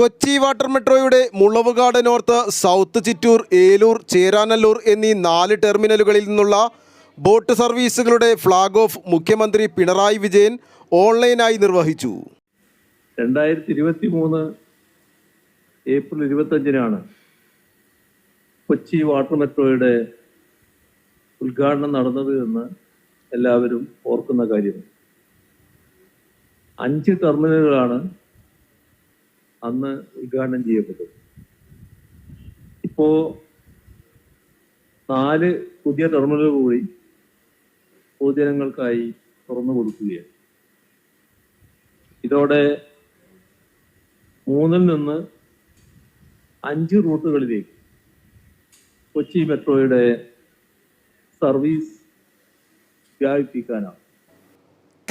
Kochi water മെട്രോയുടെ Mulavukad north south Chittoor Eloor Cheranallur എന്നീ നാല് ടെർമിനലുകളിൽ നിന്നുള്ള ബോട്ട് സർവീസുകളുടെ ഫ്ളാഗ് ഓഫ് മുഖ്യമന്ത്രി പിണറായി വിജയൻ ഓൺലൈനായി നിർവഹിച്ചു. രണ്ടായിരത്തി ഇരുപത്തി മൂന്ന് ഏപ്രിൽ ഇരുപത്തഞ്ചിനാണ് കൊച്ചി വാട്ടർ മെട്രോയുടെ ഉദ്ഘാടനം നടന്നത് എന്ന് എല്ലാവരും ഓർക്കുന്ന കാര്യം. അഞ്ച് ടെർമിനലുകളാണ് അന്ന് ഉദ്ഘാടനം ചെയ്യപ്പെട്ടത് ഇപ്പോ നാല് പുതിയ ടെർമിനലുകൾ കൂടി പൊതുജനങ്ങൾക്കായി തുറന്നു കൊടുക്കുകയാണ്. ഇതോടെ മൂന്നിൽ നിന്ന് അഞ്ച് റൂട്ടുകളിലേക്ക് കൊച്ചി മെട്രോയുടെ സർവീസ് വ്യാപിപ്പിക്കാനാണ്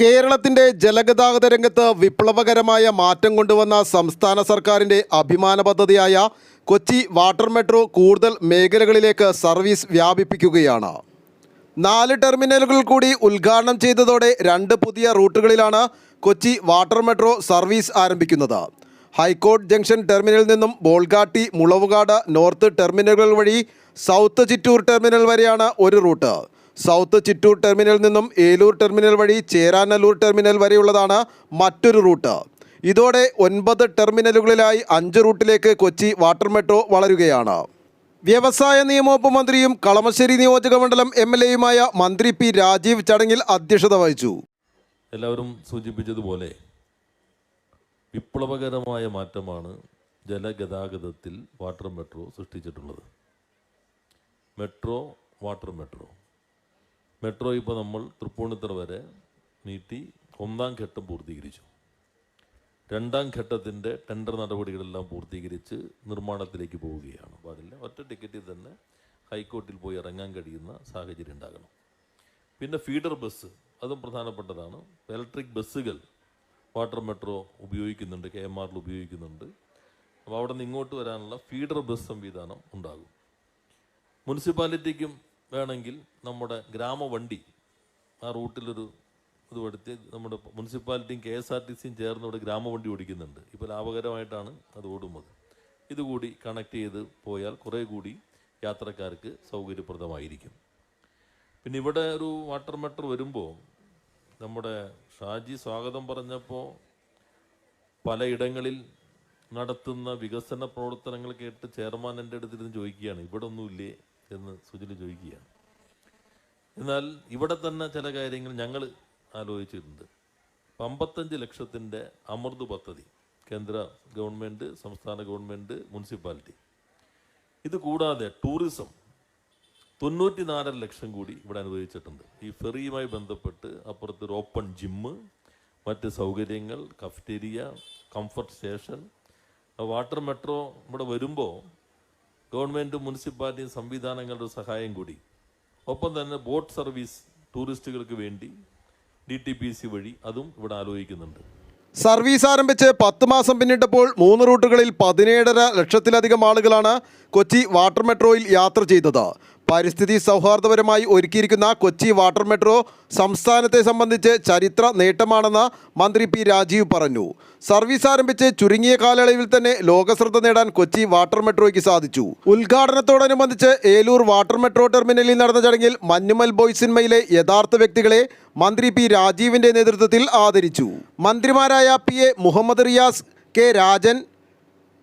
കേരളത്തിന്റെ ജലഗതാഗത രംഗത്ത് വിപ്ലവകരമായ മാറ്റം കൊണ്ടുവന്ന സംസ്ഥാന സർക്കാരിന്റെ അഭിമാന പദ്ധതിയായ കൊച്ചി വാട്ടർ മെട്രോ കൂടുതൽ മേഖലകളിലേക്ക് സർവീസ് വ്യാപിപ്പിക്കുകയാണ്. നാല് ടെർമിനലുകൾ കൂടി ഉദ്ഘാടനം ചെയ്തതോടെ രണ്ട് പുതിയ റൂട്ടുകളിലാണ് കൊച്ചി വാട്ടർ മെട്രോ സർവീസ് ആരംഭിക്കുന്നത്. ഹൈക്കോർട്ട് ജംഗ്ഷൻ ടെർമിനലിൽ നിന്നും ബോൾഗാട്ടി മുളവുകാട് നോർത്ത് ടെർമിനലുകൾ വഴി സൗത്ത് ചിറ്റൂർ ടെർമിനൽ വരെയാണ് ഒരു റൂട്ട്. സൗത്ത് ചിറ്റൂർ ടെർമിനലിൽ നിന്നും ഏലൂർ ടെർമിനൽ വഴി ചേരാനല്ലൂർ ടെർമിനൽ വരെയുള്ളതാണ് മറ്റൊരു റൂട്ട്. ഇതോടെ ഒൻപത് ടെർമിനലുകളിലായി അഞ്ച് റൂട്ടിലേക്ക് കൊച്ചി വാട്ടർ മെട്രോ വളരുകയാണ്. വ്യവസായ നിയമവകുപ്പ് മന്ത്രിയും കളമശ്ശേരി നിയോജക മണ്ഡലം എം എൽ എയുമായ മന്ത്രി പി രാജീവ് ചടങ്ങിൽ അധ്യക്ഷത വഹിച്ചു. എല്ലാവരും സൂചിപ്പിച്ചതുപോലെ വിപ്ലവകരമായ മാറ്റമാണ് ജലഗതാഗതത്തിൽ water metro സൃഷ്ടിച്ചിട്ടുള്ളത്. Metro water metro. Metro ഇപ്പോൾ നമ്മൾ തൃപ്പൂണിത്തറ വരെ നീട്ടി ഒന്നാം ഘട്ടം പൂർത്തീകരിച്ചു. രണ്ടാം ഘട്ടത്തിന്റെ ടെൻഡർ നടപടികളെല്ലാം പൂർത്തീകരിച്ച് നിർമ്മാണത്തിലേക്ക് പോവുകയാണ്. അപ്പോൾ അതിൽ ഒറ്റ ടിക്കറ്റിൽ തന്നെ ഹൈക്കോർട്ടിൽ പോയി ഇറങ്ങാൻ കഴിയുന്ന സാഹചര്യം ഉണ്ടാകണം. പിന്നെ ഫീഡർ ബസ് അതും പ്രധാനപ്പെട്ടതാണ്. ഇലക്ട്രിക് ബസ്സുകൾ വാട്ടർ മെട്രോ ഉപയോഗിക്കുന്നുണ്ട് കെ എം ആറിൽ ഉപയോഗിക്കുന്നുണ്ട്. അപ്പോൾ അവിടെ നിന്ന് ഇങ്ങോട്ട് വരാനുള്ള ഫീഡർ ബസ് സംവിധാനം ഉണ്ടാകും. മുനിസിപ്പാലിറ്റിക്കും വേണമെങ്കിൽ നമ്മുടെ ഗ്രാമവണ്ടി ആ റൂട്ടിലൊരു ഇത് എടുത്ത് നമ്മുടെ മുനിസിപ്പാലിറ്റിയും കെ എസ് ആർ ടി സിയും ചേർന്ന് ഇവിടെ ഗ്രാമവണ്ടി ഓടിക്കുന്നുണ്ട്. ഇപ്പോൾ ലാഭകരമായിട്ടാണ് അത് ഓടുന്നത്. ഇതുകൂടി കണക്ട് ചെയ്ത് പോയാൽ കുറേ കൂടി യാത്രക്കാർക്ക് സൗകര്യപ്രദമായിരിക്കും. പിന്നെ ഇവിടെ ഒരു വാട്ടർ മെട്ടർ വരുമ്പോൾ നമ്മുടെ ഷാജി സ്വാഗതം പറഞ്ഞപ്പോൾ പലയിടങ്ങളിൽ നടത്തുന്ന വികസന പ്രവർത്തനങ്ങൾ കേട്ട് ചെയർമാൻ എന്റെ അടുത്തിരുന്ന് ചോദിക്കുകയാണ്. ഇവിടെ ഒന്നുമില്ലേ എന്ന് സുജിൽ ചോദിക്കുകയാണ്. എന്നാൽ ഇവിടെ തന്നെ ചില കാര്യങ്ങൾ ഞങ്ങൾ ആലോചിച്ചിട്ടുണ്ട്. അമ്പത്തഞ്ച് ലക്ഷത്തിന്റെ അമൃത് പദ്ധതി കേന്ദ്ര ഗവൺമെന്റ് സംസ്ഥാന ഗവൺമെന്റ് മുനിസിപ്പാലിറ്റി. ഇത് കൂടാതെ ടൂറിസം തൊണ്ണൂറ്റി നാലര ലക്ഷം കൂടി ഇവിടെ അനുവദിച്ചിട്ടുണ്ട്. ഈ ഫെറിയുമായി ബന്ധപ്പെട്ട് അപ്പുറത്ത് ഒരു ഓപ്പൺ ജിമ്മ് മറ്റ് സൗകര്യങ്ങൾ cafeteria comfort station water metro ഇവിടെ വരുമ്പോൾ ഗവൺമെന്റ് മുനിസിപ്പാലിറ്റിയും സംവിധാനങ്ങളുടെ സഹായം കൂടി. ഒപ്പം തന്നെ ബോട്ട് സർവീസ് ടൂറിസ്റ്റുകൾക്ക് വേണ്ടി ഡി ടി പി സി വഴി അതും ഇവിടെ ആലോചിക്കുന്നുണ്ട്. സർവീസ് ആരംഭിച്ച് പത്ത് മാസം പിന്നിട്ടപ്പോൾ മൂന്ന് റൂട്ടുകളിൽ പതിനേഴര ലക്ഷത്തിലധികം ആളുകളാണ് കൊച്ചി വാട്ടർ മെട്രോയിൽ യാത്ര ചെയ്തത്. പരിസ്ഥിതി സൗഹാർദ്ദപരമായി ഒരുക്കിയിരിക്കുന്ന കൊച്ചി വാട്ടർ മെട്രോ സംസ്ഥാനത്തെ സംബന്ധിച്ച് ചരിത്ര നേട്ടമാണെന്ന് മന്ത്രി പി രാജീവ് പറഞ്ഞു. സർവീസ് ആരംഭിച്ച് ചുരുങ്ങിയ കാലയളവിൽ തന്നെ ലോകശ്രദ്ധ നേടാൻ കൊച്ചി വാട്ടർ മെട്രോയ്ക്ക് സാധിച്ചു. ഉദ്ഘാടനത്തോടനുബന്ധിച്ച് ഏലൂർ വാട്ടർ മെട്രോ ടെർമിനലിൽ നടന്ന ചടങ്ങിൽ മഞ്ഞുമൽ ബോയ്സ് സിനിമയിലെ യഥാർത്ഥ വ്യക്തികളെ മന്ത്രി പി രാജീവിന്റെ നേതൃത്വത്തിൽ ആദരിച്ചു. മന്ത്രിമാരായ P A Muhammad Riyas K Rajan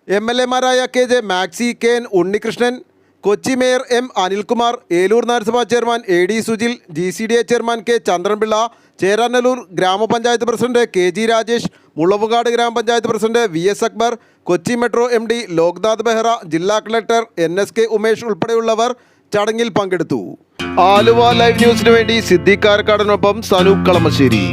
M L എമാരായ K J Maxi K N Unnikrishnan Kochi mayor M Anilkumar Eloor നഗരസഭാ chairman A D Sujil G C D A chairman K Chandranpillai Cheranallur ഗ്രാമപഞ്ചായത്ത് president K G Rajesh Mulavukad ഗ്രാമപഞ്ചായത്ത് president V S Akbar Kochi metro M D Loknath Behera ജില്ലാ collector N S K Umesh ഉൾപ്പെടെയുള്ളവർ ചടങ്ങിൽ പങ്കെടുത്തു. Aluva live ന്യൂസിനു വേണ്ടി സിദ്ദീഖ് കാരക്കാടനൊപ്പം സനൂപ് കളമശ്ശേരി.